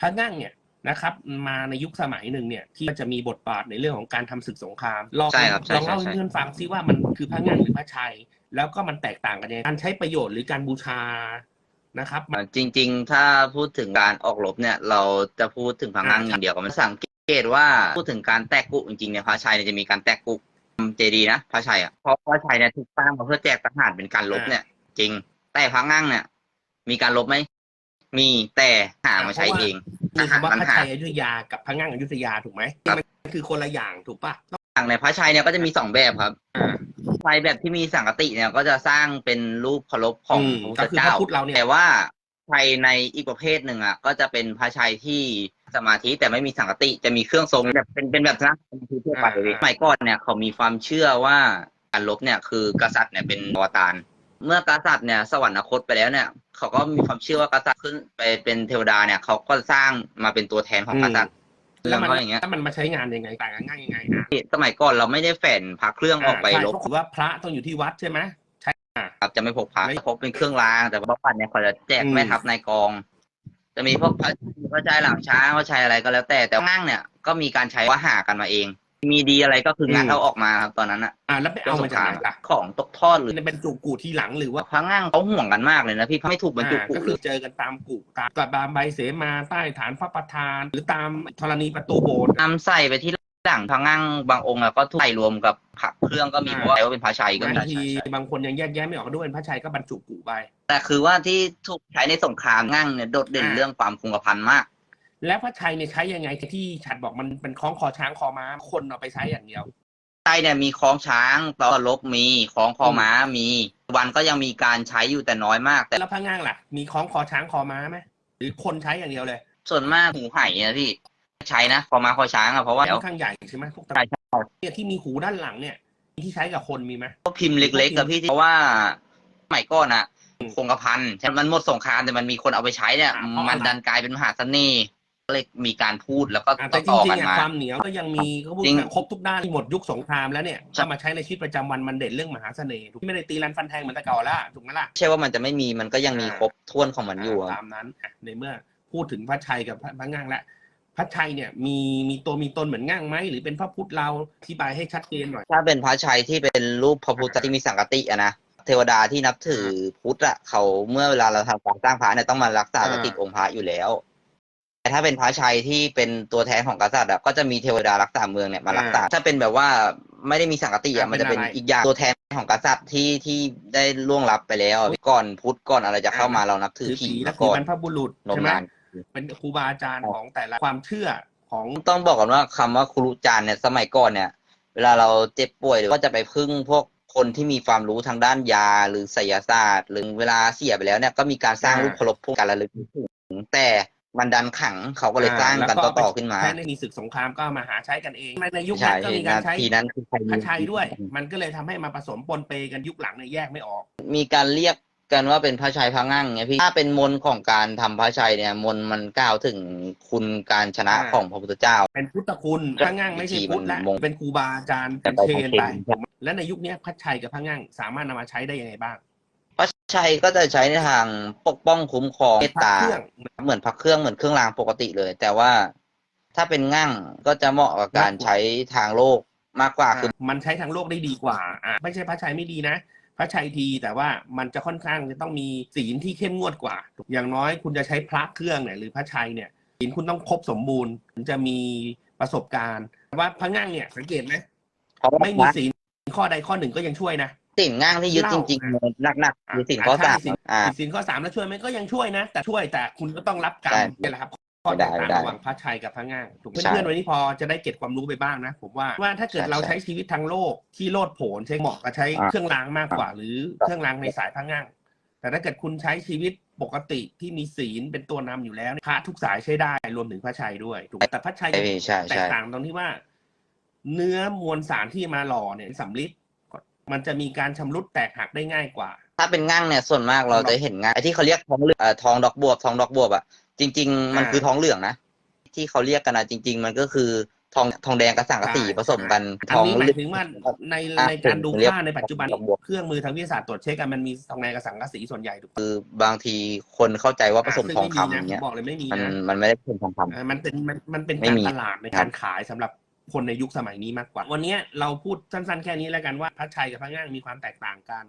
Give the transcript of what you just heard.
พระงั่งเนี่ยนะครับ มาในยุคสมัยหนึ่งเนี่ยที่จะมีบทบาทในเรื่องของการทำศึกสงครามลองใช่ครับใช่ลองเล่าใช่ให้เพื่อนฟังซิว่ามันคือพระงั่งหรือพระชัย แล้วก็มันแตกต่างกันยังไงการใช้ประโยชน์หรือการบูชานะครับอ่าจริง ๆ ถ้าพูดถึงการออกรบเนี่ย เราจะพูดถึงพังงังอ่าอย่างเดียวก็ไม่สังเกตว่าพูดถึงการแตกกุจริงๆเนี่ยพระชัยเนี่ยจะมีการแตกกุเจดีย์นะพระชัยอะเพราะพระชัยเนี่ยถูกสร้างมาเพื่อแจกทหารเป็นการรบเนี่ย จริงแต่พังงังเนี่ยมีการรบไหม มีแต่หามาใช้เองมีคำว่าปัญพระหาชัยอยุธยากับพระงั่งอยุธยาถูกไหมมันคือคนละอย่างถูกปะอย่างในพระชัยเนี่ยก็จะมีสองแบบครับพระชัยแบบที่มีสังกติเนี่ยก็จะสร้างเป็นรูปเคารพของอืมพระพุทธก็คือพเจ้าระพุทธเราเนี่ยแต่ว่าชัยในอีกประเภทหนึ่งอะก็จะเป็นพระชัยที่สมาธิแต่ไม่มีสังกติจะมีเครื่องทรงแบบเป็นเป็นแบบนั้นสมาธิทั่วไปเลยสมัยก่อนเนี่ยเขามีความเชื่อว่าการลบเนี่ยคือกษัตริย์เนี่ยเป็นอวตาร เมื่อกษัตริย์เนี่ยสวรรคตไปแล้วเนี่ยเขาก็มีความเชื่อว่ากษัตริย์ขึ้นไปเป็นเทวดาเนี่ยเขาก็สร้างมาเป็นตัวแทนของกษัตริย์แล้เรื่วองมันเขาอย่างเงี้ยแล้วมันมาใช้งานยังไงต่างกันง่ายยังไงอะสมัยก่อนเราไม่ได้แฝนพระเครื่องออกไปใช่ลบเขาถือว่าพระต้องอยู่ที่วัดใช่ไหม ครับจะไม่พกพระไม่พกเป็นเครื่องรางแต่ว่าปัดเนี่ยเขาจะแจกอืม แม่ทัพนายกอง จะมีพวกพระพระชายหลังช้างพระชายอะไรก็แล้วแต่แต่ง่างเนี่ยก็มีการใช้ว่าหากันมาเอง มีดีอะไรก็คืองัดเอาออกมาครับตอนนั้นอะอ่าแล้วไปเอามาจากไหนล่ะของตกทอดหรือมันเป็นจูกูที่หลังหรือว่าพระง่างเขาห่วงกันมากเลยนะพี่ไม่ถูกบรรจุอ่ากุก็เลคือยเจอกันตามกูตามกับบามใบเสมาใต้ฐานพระประธาน หรือตามธรณีประตูโบสถ์นำใส่ไปที่หลังพระง่างบางองค์อะก็ถูกใส่รวมกับผักเครื่องก็มีอ่าเพราะว่าเป็นพระชัยก็มีบางทีบางคนยังแยกแยะไม่ออกด้วยเป็นพระชัยก็บรรจุกูไปแต่คือว่าที่ถูกใช้ในสงครามง่างเนี่ยโดดเด่นอ่าเรื่องความคงกระพันมาก แล้วพระชัยเนี่ยใช้ยังไงที่ฉัดบอกมันเป็นคล้องคอช้างคอม้าคนเอาไปใช้อย่างเดียวไทยเนี่ยมีคล้องช้างต่อรบมีคล้องคอม้ามีวันก็ยังมีการใช้อยู่แต่น้อยมาก แต่แล้วพระง่างล่ะ มีคล้องคอช้างคอม้าไหมหรือคนใช้อย่างเดียวเลย ส่วนมากหูไห่เนี่ยพี่ใช้นะคอม้าคอช้างอะเพราะว่าค่อนข้างใหญ่ใช่ไหมพวกตะใช่ใช่เนี่ยที่มีหูด้านหลังเนี่ยที่ใช้กับคนมีไหมก็พิมพ์เล็กๆกับพี่ที่เพราะว่าสมัยก่อนอะอืมคงกระพันใช่มันหมดสงครามแต่มันมีคนเอาไปใช้เนี่ยอ่าเพราะอะไรมันดันกลายเป็นมหาเสน่ห์ ก็เลยมีการพูดแล้วก็อะแต่จต่อริๆงกันๆอะมา ความเหนียวก็ยังมีก็พูดจริงครบทุกด้านที่หมดยุคสงครามแล้วเนี่ยใช่ ถ้ามาใช้ในชีวิตประจำวันมันเด่นเรื่องมหาเสน่ห์ถูกไม่ได้ตีรันฟันแทงเหมือนแต่เก่าละถูกไหมล่ะ ไม่ใช่ว่ามันจะไม่มีมันก็ยังมีอ่าครบถ้วนของมันอยู่อะตามนั้นอะในเมื่อพูดถึงพระชัยกับพระพระง่างแล้วพระชัยเนี่ยมีมีตัวมีตนเหมือนง่างไหมหรือเป็นพระพุทธเราอธิบายให้ชัดเจนหน่อย ถ้าเป็นพระชัยที่เป็นรูปพระพุทธที่มีสังกติอะนะเทวดาที่นับถือพุทธอะเขาเมื่อเวลาเราทำการสร้างพระเนี่ยต้องมารักษาอ่า สติองค์พระอยู่แล้ว แต่ถ้าเป็นพระชัยที่เป็นตัวแทนของกษัตริย์อะก็จะมีเทวดารักษาเมืองเนี่ยมารักษา ถ้าเป็นแบบว่าไม่ได้มีสังกติอะอ่ามันจะเป็นเป็นอะไรอีกอย่างตัวแทนของกษัตริย์ที่ที่ได้ล่วงลับไปแล้วอะก่อนพุทธก่อนอะไรจะเข้ามาเรานับถือถือผีผีและมาคือก่อนบรรพบุรุษนมใช่ไหมนานเป็นครูบาอาจารย์ของแต่ละความเชื่อของต้องบอกก่อนว่าคำว่าครูจารย์เนี่ยสมัยก่อนเนี่ย เวลาเราเจ็บป่วยก็จะไปพึ่งพวกคนที่มีความรู้ทางด้านยาหรือไสยศาสตร์ หรือเวลาเสียไปแล้วเนี่ยก็มีการสร้างอ่ารูรูปเคารพพวกการระลึกถึงแต่ มันดันขังเขาก็เลยสร้างกันแล้วต่อๆขึ้นมาแค่ในมีศึกสงครามก็มาหาใช้กันเองในในยุคใช่นั้นก็มีการใช้ทีนั้นคือใครพระชัยด้วย มันก็เลยทำให้มาผสมปนเปกันยุคหลังเนี่ยแยกไม่ออก มีการเรียกกันว่าเป็นพระชัยพระงั่งเนี่ยพี่ถ้าเป็นมนต์ของการทำพระชัยเนี่ย มนต์มันกล่าวถึงคุณการชนะอ่าของพระพุทธเจ้า เป็นพุทธคุณพระงั่งไม่ใช่พุทธละมงเป็นครูบาอาจารย์แต่เป็นไปเชนทางไปเชนและในยุคเนี้ยพระชัยกับพระงั่งสามารถนำมาใช้ได้ยังไงบ้าง พระชัยก็จะใช้ในทางปกป้องคุ้มครองเมตพระตา เครื่องเหมือนพักเครื่องเหมือนเครื่องรางปกติเลย แต่ว่าถ้าเป็นงั่งก็จะเหมาะกับการใช้ทางโลกมากกว่าคือมันใช้ทางโลกได้ดีกว่าอะไม่ใช่พระชัยไม่ดีนะพระชัยดีแต่ว่ามันจะค่อนข้างจะต้องมีศีลที่เข้มงวดกว่า อย่างน้อยคุณจะใช้พระเครื่องเนี่ยหรือพระชัยเนี่ยศีลคุณต้องครบสมบูรณ์ถึงจะมีประสบการณ์ว่าพระงั่งเนี่ยสังเกตไหมเพราะว่าไม่มีศีลข้อใดข้อหนึ่งก็ยังช่วยนะ สิ่งงั่งที่ยึดเหจล้าริงๆหนักๆคือสิ่งข้อใช่สามสิ่งอ่าผิดศีลข้อสามแล้วช่วยไหมก็ยังช่วยนะ แต่ช่วยแต่คุณก็ต้องรับกรรมใช่นี่แหละครับข้อไม่แตได้กต่างไม่ได้ระหว่างพระชัยกับพระง่างถูกใช่เพื่อนๆวันนี้พอจะได้เก็บความรู้ไปบ้างนะ ผมว่าว่าถ้าเกิดใช่เราใช่ใช้ชีวิตทางโลกที่โลดโผนใช้เหมาะกับใช้อ่าเครื่องรางมากกว่า หรือเครื่องรางในสายพระง่างแต่ถ้าเกิดคุณใช้ชีวิตปกติที่มีศีลเป็นตัวนำอยู่แล้วพระทุกสายใช้ได้รวมถึงพระชัยด้วยถูกไหมแต่พระชัยใช่พี่ใช่แตกใช่ต่างตรงที่ว่า เนื้อมวลสารที่มาหล่อเนี่ยสำลิด มันจะมีการชำรุดแตกหักได้ง่ายกว่า ถ้าเป็นงั่งเนี่ยส่วนมากเราจะเห็นงั่งไอ้ที่เขาเรียกทองเหลืองเอ่อทองดอกบวบทองดอกบวบอะจริง ๆ มันอ่าคือทองเหลืองนะที่เขาเรียกกันนะจริง ๆ มันก็คือทองทองแดงกับสังกะสีใช่ผสมกันอัทนองนี้หมาลึยกถึงว่าในอะในการดูผมเรียกค่าในปัจจุบันทองบวกเครื่องมือทางวิทยาศาสตร์ตรวจเช็คกันมันมีทองแดงกับสังกะสีส่วนใหญ่ถูกปะคือบางทีคนเข้าใจว่าผสมซึ่ทองไคำอย่างเงี้ยนะผมบอกเลยไม่มีมันนะมันไม่ได้เป็นทองคำ เอ่อมันเป็นมันมันเป็นไม่การมีตลาดในครัการบขายสำหรับ คนในยุคสมัยนี้มากกว่า วันนี้เราพูดสั้นๆ แค่นี้แล้วกันว่าพระชัยกับพระง่างมีความแตกต่างกัน